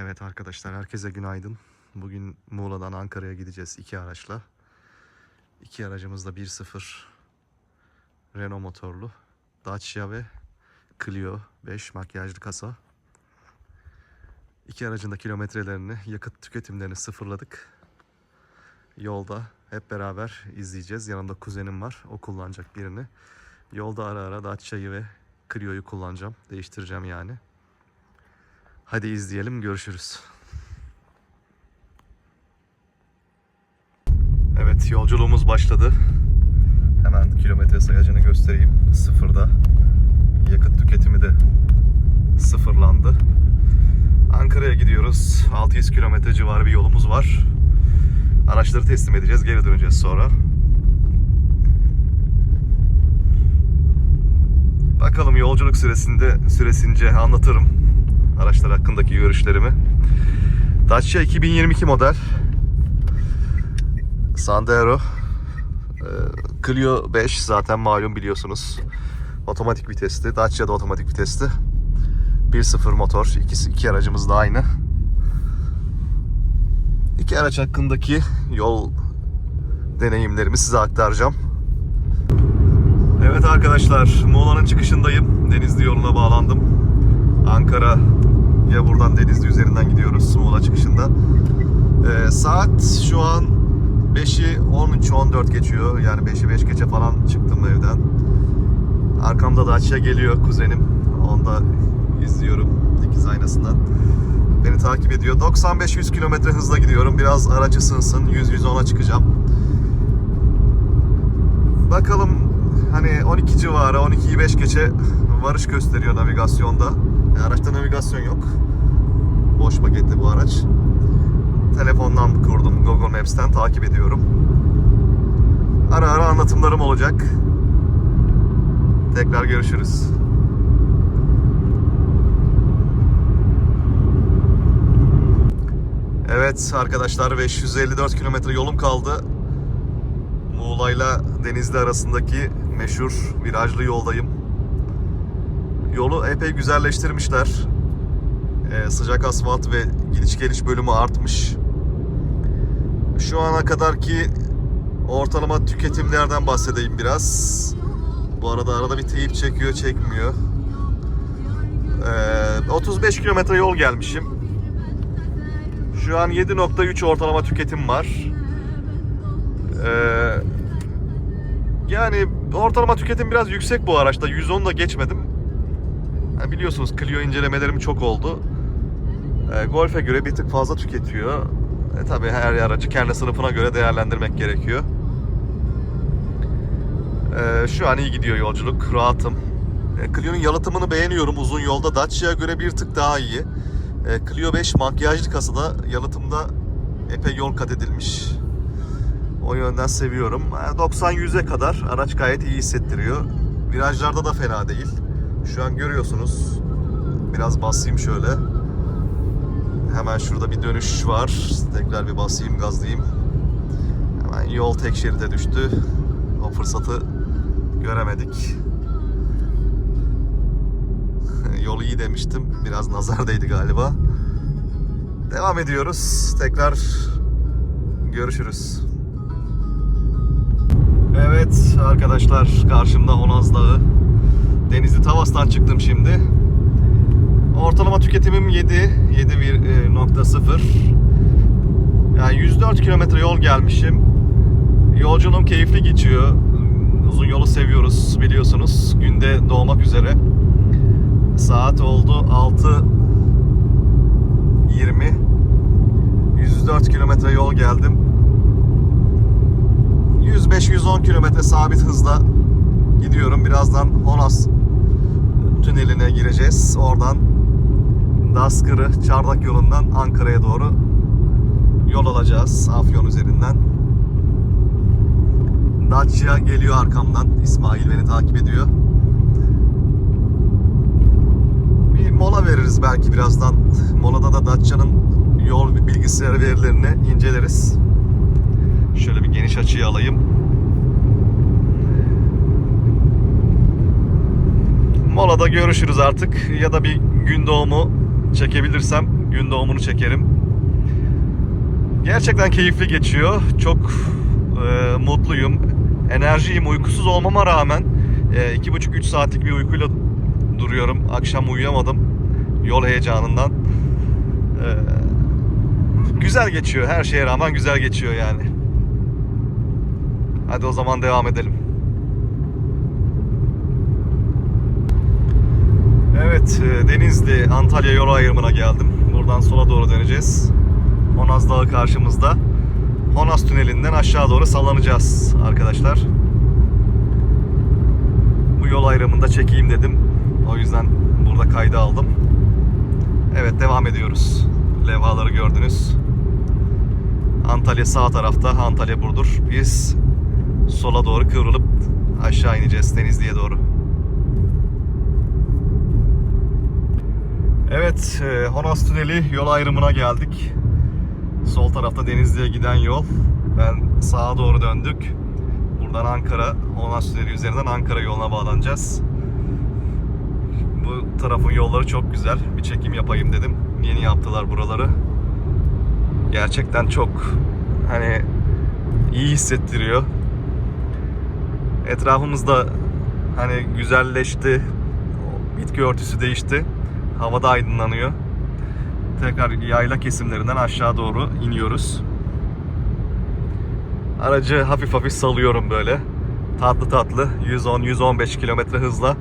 Evet arkadaşlar herkese günaydın. Bugün Muğla'dan Ankara'ya gideceğiz iki araçla. İki aracımız da 1.0 Renault motorlu. Dacia ve Clio 5 makyajlı kasa. İki aracın da kilometrelerini, yakıt tüketimlerini sıfırladık. Yolda hep beraber izleyeceğiz. Yanımda kuzenim var. O kullanacak birini. Yolda ara ara Dacia'yı ve Clio'yu kullanacağım. Değiştireceğim yani. Hadi izleyelim, görüşürüz. Evet, yolculuğumuz başladı. Hemen kilometre sayacını göstereyim. Sıfırda. Yakıt tüketimi de sıfırlandı. Ankara'ya gidiyoruz. 600 kilometre civarı bir yolumuz var. Araçları teslim edeceğiz, geri döneceğiz sonra. Bakalım yolculuk süresinde süresince anlatırım araçlar hakkındaki görüşlerimi. Dacia 2022 model. Sandero. Ee, Clio 5 zaten malum biliyorsunuz. Otomatik vitesli. Dacia da otomatik vitesli. 1.0 motor. İkisi, iki aracımız da aynı. İki araç hakkındaki yol deneyimlerimi size aktaracağım. Evet arkadaşlar, Muğla'nın çıkışındayım. Denizli yoluna bağlandım. Ankara ya buradan Denizli üzerinden gidiyoruz Muğla çıkışında. Ee, saat şu an 5'i 13 14 geçiyor. Yani 5'i 5 geçe falan çıktım evden. Arkamda Dacia geliyor kuzenim. Onu da izliyorum dikiz aynasından. Beni takip ediyor. 95-100 km hızla gidiyorum. Biraz aracı ısınsın. 100-110'a çıkacağım. Bakalım hani 12 civarı 12'yi 5 geçe varış gösteriyor navigasyonda. Yani araçta navigasyon yok. Boş paketli bu araç. Telefondan kurdum Google Maps'ten takip ediyorum. Ara ara anlatımlarım olacak. Tekrar görüşürüz. Evet arkadaşlar 554 kilometre yolum kaldı. Muğla'yla Denizli arasındaki meşhur virajlı yoldayım. Yolu epey güzelleştirmişler. Ee, sıcak asfalt ve gidiş geliş bölümü artmış. Şu ana kadarki ortalama tüketimlerden bahsedeyim biraz. Bu arada arada bir teyip çekiyor, çekmiyor. Ee, 35 kilometre yol gelmişim. Şu an 7.3 ortalama tüketim var. Ee, yani ortalama tüketim biraz yüksek bu araçta. 110 da geçmedim. Biliyorsunuz Clio incelemelerim çok oldu. Ee, Golf'e göre bir tık fazla tüketiyor. E, tabii her aracı kendi sınıfına göre değerlendirmek gerekiyor. Ee, şu an iyi gidiyor yolculuk. Rahatım. E, Clio'nun yalıtımını beğeniyorum. Uzun yolda Dacia'ya göre bir tık daha iyi. E, Clio 5 makyajlı kasada yalıtımda epey yol kat edilmiş. O yönden seviyorum. 90-100'e kadar araç gayet iyi hissettiriyor. Virajlarda da fena değil. Şu an görüyorsunuz. Biraz basayım şöyle. Hemen şurada bir dönüş var. Tekrar bir basayım, gazlayayım. Hemen yol tek şeride düştü. O fırsatı göremedik. Yol iyi demiştim. Biraz nazar galiba. Devam ediyoruz. Tekrar görüşürüz. Evet arkadaşlar karşımda Honaz Dağı. Denizli Tavas'tan çıktım şimdi. Ortalama tüketimim 7, 7.0. Yani 104 kilometre yol gelmişim. Yolculuğum keyifli geçiyor. Uzun yolu seviyoruz biliyorsunuz. Günde doğmak üzere. Saat oldu 6.20. 104 kilometre yol geldim. 105-110 kilometre sabit hızla gidiyorum. Birazdan Honas tüneline gireceğiz. Oradan Daskırı, Çardak yolundan Ankara'ya doğru yol alacağız Afyon üzerinden. Dacia geliyor arkamdan. İsmail beni takip ediyor. Bir mola veririz belki birazdan. Molada da Dacia'nın yol bilgisayarı verilerini inceleriz. Şöyle bir geniş açıyı alayım. Molada görüşürüz artık ya da bir gün doğumu çekebilirsem gün doğumunu çekerim. Gerçekten keyifli geçiyor. Çok e, mutluyum. Enerjiyim. Uykusuz olmama rağmen e, iki buçuk üç saatlik bir uykuyla duruyorum. Akşam uyuyamadım. Yol heyecanından. E, güzel geçiyor. Her şeye rağmen güzel geçiyor yani. Hadi o zaman devam edelim. Evet, e, Denizli Antalya yol ayrımına geldim. Buradan sola doğru döneceğiz. Honaz Dağı karşımızda. Honaz Tüneli'nden aşağı doğru sallanacağız arkadaşlar. Bu yol ayrımında çekeyim dedim. O yüzden burada kayda aldım. Evet devam ediyoruz. Levhaları gördünüz. Antalya sağ tarafta, Antalya Burdur. Biz sola doğru kıvrılıp aşağı ineceğiz Denizli'ye doğru. Evet, e, Honas Tüneli yol ayrımına geldik. Sol tarafta Denizli'ye giden yol. Ben sağa doğru döndük. Buradan Ankara, Honas Tüneli üzerinden Ankara yoluna bağlanacağız. Bu tarafın yolları çok güzel. Bir çekim yapayım dedim. Yeni yaptılar buraları. Gerçekten çok hani iyi hissettiriyor. Etrafımızda hani güzelleşti. Bitki örtüsü değişti. Havada aydınlanıyor. Tekrar yayla kesimlerinden aşağı doğru iniyoruz. Aracı hafif hafif salıyorum böyle. Tatlı tatlı 110-115 kilometre hızla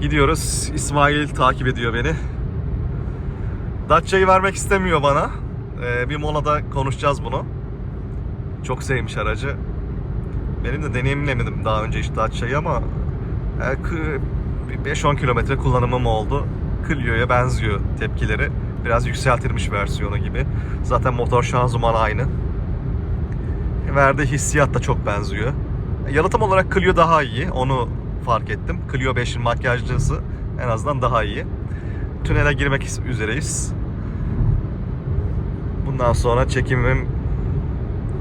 gidiyoruz. İsmail takip ediyor beni. Dacia'yı vermek istemiyor bana. Ee, bir molada konuşacağız bunu. Çok sevmiş aracı. Benim de deneyimlemedim daha önce hiç Dacia'yı ama e, kı- bir 5-10 kilometre kullanımım oldu. Clio'ya benziyor tepkileri. Biraz yükseltilmiş versiyonu gibi. Zaten motor şanzıman aynı. Verdiği hissiyat da çok benziyor. Yalıtım olarak Clio daha iyi. Onu fark ettim. Clio 5'in makyajlısı en azından daha iyi. Tünele girmek üzereyiz. Bundan sonra çekimim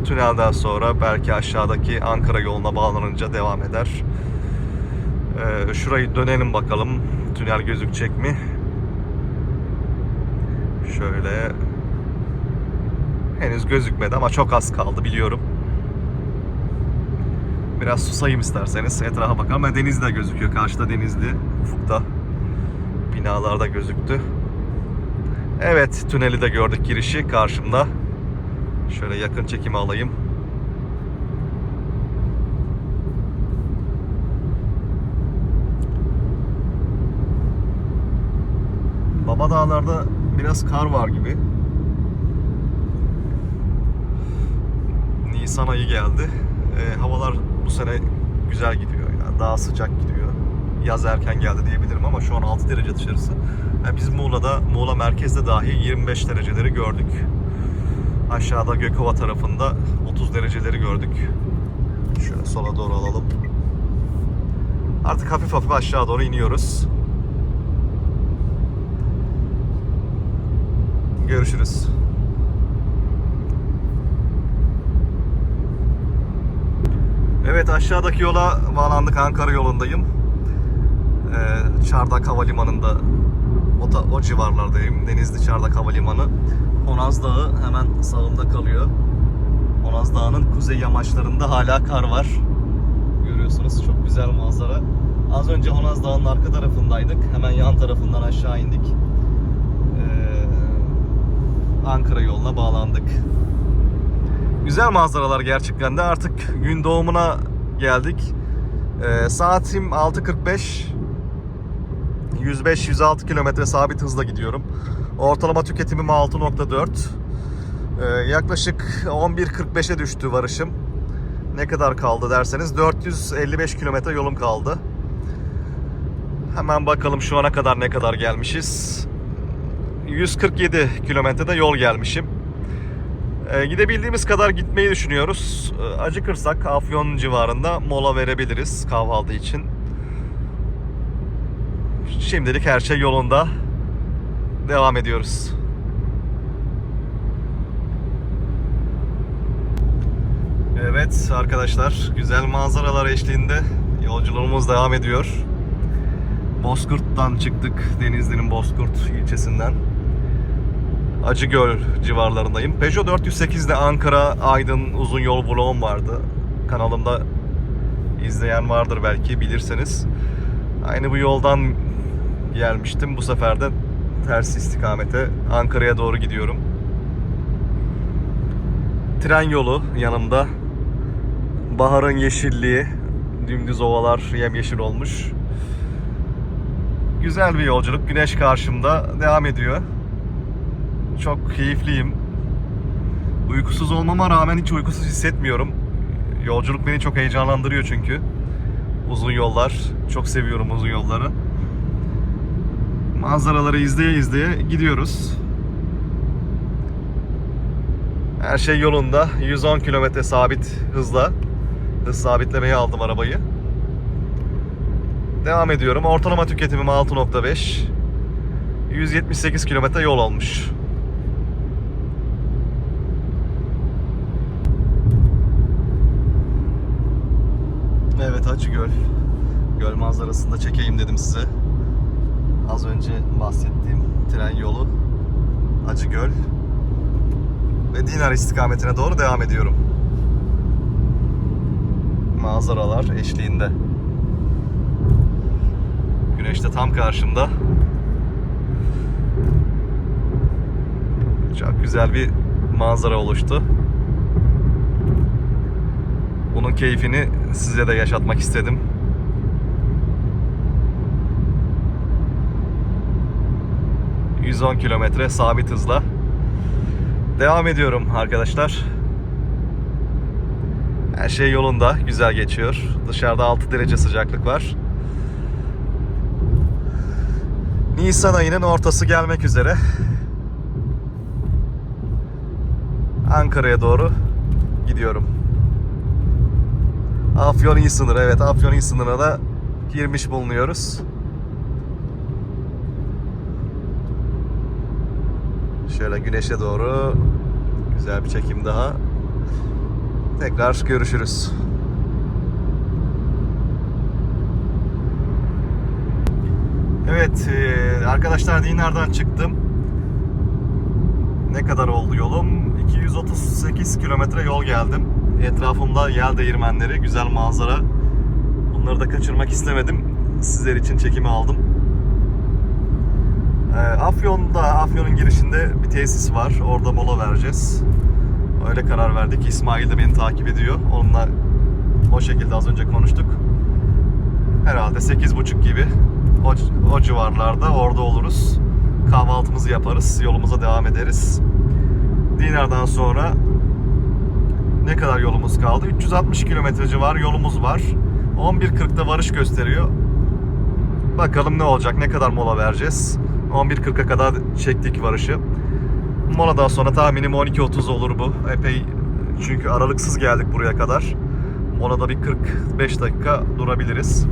tünelden sonra belki aşağıdaki Ankara yoluna bağlanınca devam eder. Ee, şurayı dönelim bakalım. Tünel gözükecek mi? Şöyle henüz gözükmedi ama çok az kaldı biliyorum. Biraz susayım isterseniz etrafa bakalım. Ben Denizli de gözüküyor. Karşıda Denizli. Ufukta binalarda gözüktü. Evet tüneli de gördük girişi karşımda. Şöyle yakın çekimi alayım. Baba Dağlar'da biraz kar var gibi. Nisan ayı geldi. Ee, havalar bu sene güzel gidiyor. Yani daha sıcak gidiyor. Yaz erken geldi diyebilirim ama şu an 6 derece dışarısı. Yani biz Muğla'da, Muğla merkezde dahi 25 dereceleri gördük. Aşağıda Gökova tarafında 30 dereceleri gördük. Şöyle sola doğru alalım. Artık hafif hafif aşağı doğru iniyoruz. Görüşürüz. Evet aşağıdaki yola bağlandık Ankara yolundayım. Ee, Çardak Havalimanı'nda o, da, o civarlardayım. Denizli Çardak Havalimanı. Honaz Dağı hemen sağında kalıyor. Honaz Dağı'nın kuzey yamaçlarında hala kar var. Görüyorsunuz çok güzel manzara. Az önce Honaz Dağı'nın arka tarafındaydık. Hemen yan tarafından aşağı indik. Ankara yoluna bağlandık. Güzel manzaralar gerçekten de artık gün doğumuna geldik. Ee, saatim 6.45. 105-106 kilometre sabit hızla gidiyorum. Ortalama tüketimim 6.4. Ee, yaklaşık 11.45'e düştü varışım. Ne kadar kaldı derseniz 455 kilometre yolum kaldı. Hemen bakalım şu ana kadar ne kadar gelmişiz. 147 kilometrede yol gelmişim. Ee, gidebildiğimiz kadar gitmeyi düşünüyoruz. Ee, acıkırsak Afyon civarında mola verebiliriz kahvaltı için. Şimdilik her şey yolunda. Devam ediyoruz. Evet arkadaşlar güzel manzaralar eşliğinde yolculuğumuz devam ediyor. Bozkurt'tan çıktık. Denizli'nin Bozkurt ilçesinden. Acıgöl civarlarındayım. Peugeot 408'de Ankara Aydın uzun yol vlogum vardı. Kanalımda izleyen vardır belki bilirseniz. Aynı bu yoldan gelmiştim. Bu sefer de ters istikamete Ankara'ya doğru gidiyorum. Tren yolu yanımda. Baharın yeşilliği. Dümdüz ovalar yemyeşil olmuş. Güzel bir yolculuk. Güneş karşımda devam ediyor. Çok keyifliyim. Uykusuz olmama rağmen hiç uykusuz hissetmiyorum. Yolculuk beni çok heyecanlandırıyor çünkü. Uzun yollar. Çok seviyorum uzun yolları. Manzaraları izleye izleye gidiyoruz. Her şey yolunda. 110 km sabit hızla. Hız sabitlemeye aldım arabayı. Devam ediyorum. Ortalama tüketimim 6.5. 178 kilometre yol olmuş. Evet Acıgöl. Göl manzarasını da çekeyim dedim size. Az önce bahsettiğim tren yolu Acıgöl ve Dinar istikametine doğru devam ediyorum. Manzaralar eşliğinde. Güneş de tam karşımda. Çok güzel bir manzara oluştu. Bunun keyfini size de yaşatmak istedim. ...110 kilometre sabit hızla... ...devam ediyorum arkadaşlar. Her şey yolunda, güzel geçiyor. Dışarıda 6 derece sıcaklık var. Nisan ayının ortası gelmek üzere. Ankara'ya doğru gidiyorum. Afyon iyi sınır. Evet Afyon iyi sınırına da girmiş bulunuyoruz. Şöyle güneşe doğru güzel bir çekim daha. Tekrar görüşürüz. Evet e, arkadaşlar Dinar'dan çıktım. Ne kadar oldu yolum? 238 kilometre yol geldim. Etrafımda yel değirmenleri, güzel manzara. Bunları da kaçırmak istemedim. Sizler için çekimi aldım. E, Afyon'da, Afyon'un girişinde bir tesis var. Orada mola vereceğiz. Öyle karar verdik. İsmail de beni takip ediyor. Onunla o şekilde az önce konuştuk. Herhalde 8.30 gibi o, o civarlarda orada oluruz. Kahvaltımızı yaparız. Yolumuza devam ederiz. Dinar'dan sonra ne kadar yolumuz kaldı? 360 kilometre civarı yolumuz var. 11.40'da varış gösteriyor. Bakalım ne olacak? Ne kadar mola vereceğiz? 11.40'a kadar çektik varışı. Moladan sonra tahminim 12.30 olur bu. Epey çünkü aralıksız geldik buraya kadar. Molada bir 45 dakika durabiliriz.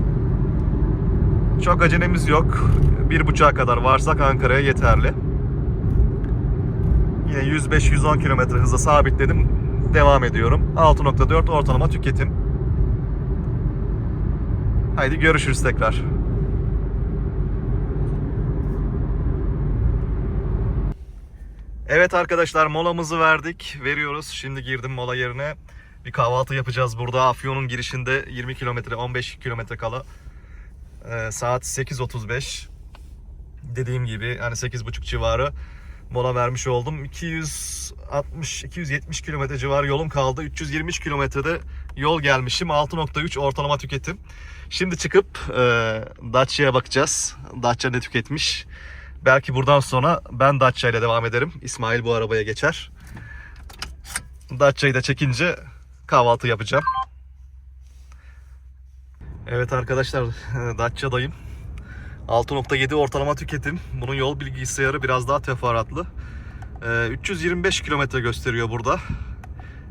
Çok acelemiz yok. Bir buçuğa kadar varsak Ankara'ya yeterli. Yine 105-110 km hızla sabitledim. Devam ediyorum. 6.4 ortalama tüketim. Haydi görüşürüz tekrar. Evet arkadaşlar molamızı verdik. Veriyoruz. Şimdi girdim mola yerine. Bir kahvaltı yapacağız burada. Afyon'un girişinde 20 kilometre 15 kilometre kala. Ee, saat 8.35. Dediğim gibi hani 8.30 civarı mola vermiş oldum. 260 270 kilometre civarı yolum kaldı. 323 kilometrede yol gelmişim. 6.3 ortalama tüketim. Şimdi çıkıp e, Dacia'ya bakacağız. Dacia ne tüketmiş. Belki buradan sonra ben Dacia ile devam ederim. İsmail bu arabaya geçer. Dacia'yı da çekince kahvaltı yapacağım. Evet arkadaşlar Dacia'dayım. 6.7 ortalama tüketim. Bunun yol bilgisayarı biraz daha teferruatlı. Ee, 325 kilometre gösteriyor burada.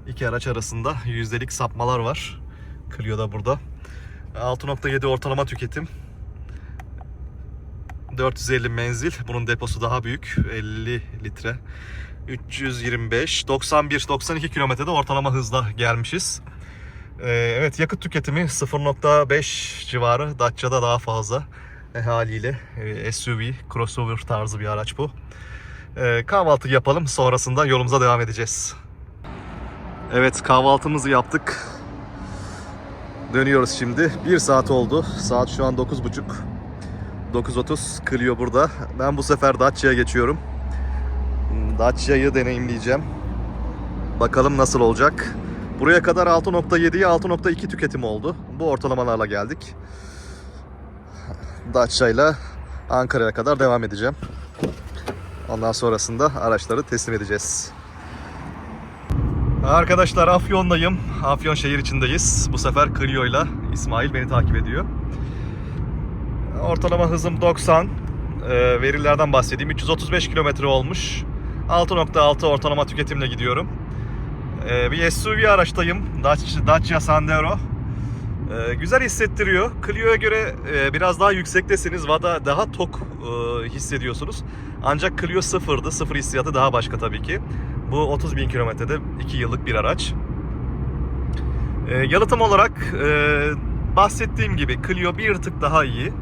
İki araç arasında yüzdelik sapmalar var. Clio da burada. 6.7 ortalama tüketim. 450 menzil. Bunun deposu daha büyük. 50 litre. 325, 91, 92 kilometrede ortalama hızla gelmişiz. Ee, evet yakıt tüketimi 0.5 civarı. Dacia'da daha fazla. Haliyle e, SUV, crossover tarzı bir araç bu. E, kahvaltı yapalım sonrasında yolumuza devam edeceğiz. Evet kahvaltımızı yaptık. Dönüyoruz şimdi. Bir saat oldu. Saat şu an 9.30. 9.30 Clio burada. Ben bu sefer Dacia'ya geçiyorum. Dacia'yı deneyimleyeceğim. Bakalım nasıl olacak. Buraya kadar 6.7'ye 6.2 tüketim oldu. Bu ortalamalarla geldik. Dacia'yla Ankara'ya kadar devam edeceğim. Ondan sonrasında araçları teslim edeceğiz. Arkadaşlar Afyon'dayım. Afyon şehir içindeyiz. Bu sefer Clio'yla İsmail beni takip ediyor. Ortalama hızım 90. Ee, verilerden bahsedeyim. 335 kilometre olmuş. 6.6 ortalama tüketimle gidiyorum. Ee, bir SUV araçtayım. Dacia, Dacia Sandero. Ee, güzel hissettiriyor. Clio'ya göre e, biraz daha yüksektesiniz. Vada daha tok e, hissediyorsunuz. Ancak Clio sıfırdı. Sıfır hissiyatı daha başka tabii ki. Bu 30 bin kilometrede 2 yıllık bir araç. E, yalıtım olarak e, bahsettiğim gibi Clio bir tık daha iyi.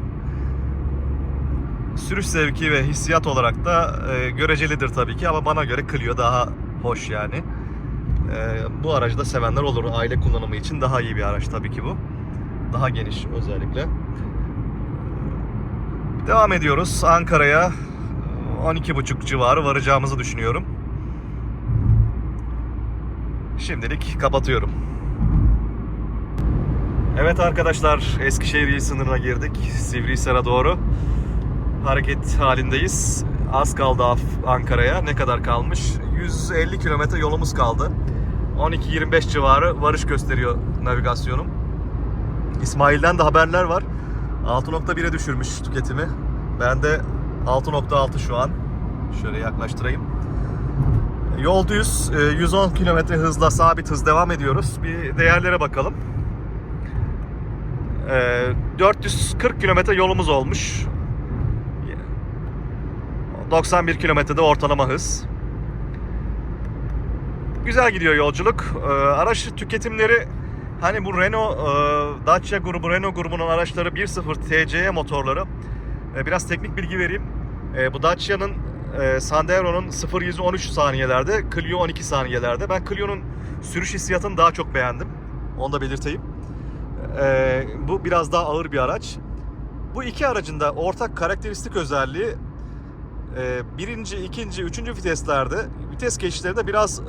Sürüş zevki ve hissiyat olarak da e, görecelidir tabii ki ama bana göre Clio daha hoş yani. E, bu aracı da sevenler olur. Aile kullanımı için daha iyi bir araç tabii ki bu. Daha geniş özellikle. Devam ediyoruz Ankara'ya. 12.30 civarı varacağımızı düşünüyorum. Şimdilik kapatıyorum. Evet arkadaşlar Eskişehir il sınırına girdik. Sivrihisar'a doğru hareket halindeyiz. Az kaldı Ankara'ya. Ne kadar kalmış? 150 kilometre yolumuz kaldı. 12-25 civarı varış gösteriyor navigasyonum. İsmail'den de haberler var. 6.1'e düşürmüş tüketimi. Ben de 6.6 şu an. Şöyle yaklaştırayım. Yol düz. e, 110 km hızla sabit hız devam ediyoruz. Bir değerlere bakalım. E, 440 km yolumuz olmuş. 91 kilometrede ortalama hız. Güzel gidiyor yolculuk. E, Araç tüketimleri hani bu Renault, e, Dacia grubu, Renault grubunun araçları 1.0 TCE motorları. E, Biraz teknik bilgi vereyim. E, Bu Dacia'nın Sandero'nun 0 13 saniyelerde, Clio 12 saniyelerde. Ben Clio'nun sürüş hissiyatını daha çok beğendim. Onu da belirteyim. Bu biraz daha ağır bir araç. Bu iki aracın da ortak karakteristik özelliği birinci, ikinci, üçüncü viteslerde vites geçişlerinde biraz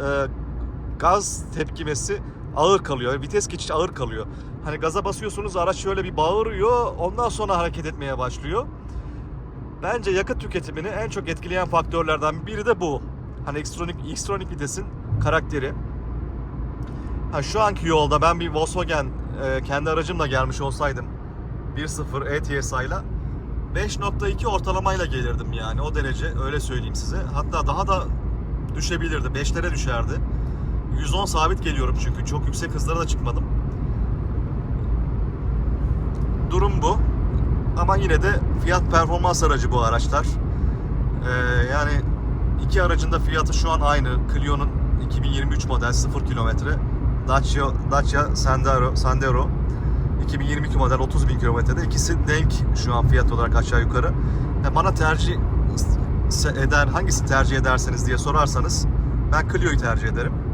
gaz tepkimesi ağır kalıyor. Vites geçiş ağır kalıyor. Hani gaza basıyorsunuz araç şöyle bir bağırıyor ondan sonra hareket etmeye başlıyor. Bence yakıt tüketimini en çok etkileyen faktörlerden biri de bu. Hani Xtronic, Xtronic vitesin karakteri. Ha, şu anki yolda ben bir Volkswagen e, kendi aracımla gelmiş olsaydım 1.0 ETSI ile 5.2 ortalamayla gelirdim yani o derece öyle söyleyeyim size. Hatta daha da düşebilirdi. 5'lere düşerdi. 110 sabit geliyorum çünkü çok yüksek hızlara da çıkmadım. Durum bu. Ama yine de fiyat performans aracı bu araçlar. Ee, yani iki aracın da fiyatı şu an aynı. Clio'nun 2023 model 0 kilometre. Dacia, Dacia Sandero, Sandero 2022 model 30 bin kilometrede. İkisi denk şu an fiyat olarak aşağı yukarı. Ya bana tercih eder, hangisini tercih ederseniz diye sorarsanız ben Clio'yu tercih ederim.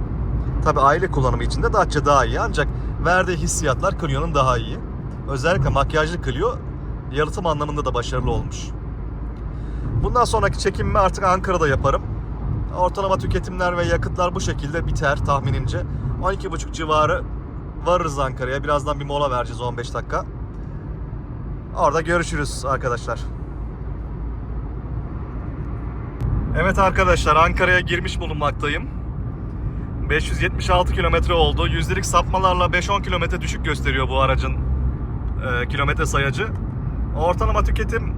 Tabi aile kullanımı için de Dacia daha iyi ancak verdiği hissiyatlar Clio'nun daha iyi. Özellikle makyajlı Clio yalıtım anlamında da başarılı olmuş. Bundan sonraki çekimimi artık Ankara'da yaparım. Ortalama tüketimler ve yakıtlar bu şekilde biter tahminimce. 12.30 civarı varırız Ankara'ya. Birazdan bir mola vereceğiz 15 dakika. Orada görüşürüz arkadaşlar. Evet arkadaşlar Ankara'ya girmiş bulunmaktayım. 576 kilometre oldu. Yüzdelik sapmalarla 5-10 kilometre düşük gösteriyor bu aracın e, kilometre sayacı. Ortalama tüketim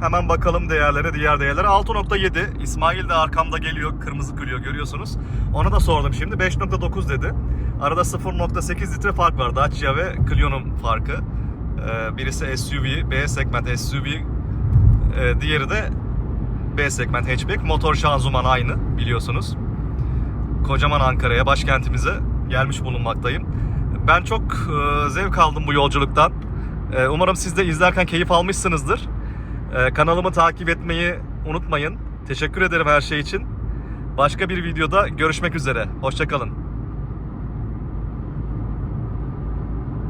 hemen bakalım değerlere, diğer değerlere. 6.7. İsmail de arkamda geliyor. Kırmızı Clio görüyorsunuz. Ona da sordum şimdi. 5.9 dedi. Arada 0.8 litre fark var. Dacia ve Clio'nun farkı. E, birisi SUV, B segment SUV. E, diğeri de B segment hatchback. Motor şanzıman aynı biliyorsunuz. Kocaman Ankara'ya, başkentimize gelmiş bulunmaktayım. Ben çok e, zevk aldım bu yolculuktan. Ee, umarım siz de izlerken keyif almışsınızdır. Ee, kanalımı takip etmeyi unutmayın. Teşekkür ederim her şey için. Başka bir videoda görüşmek üzere. Hoşçakalın.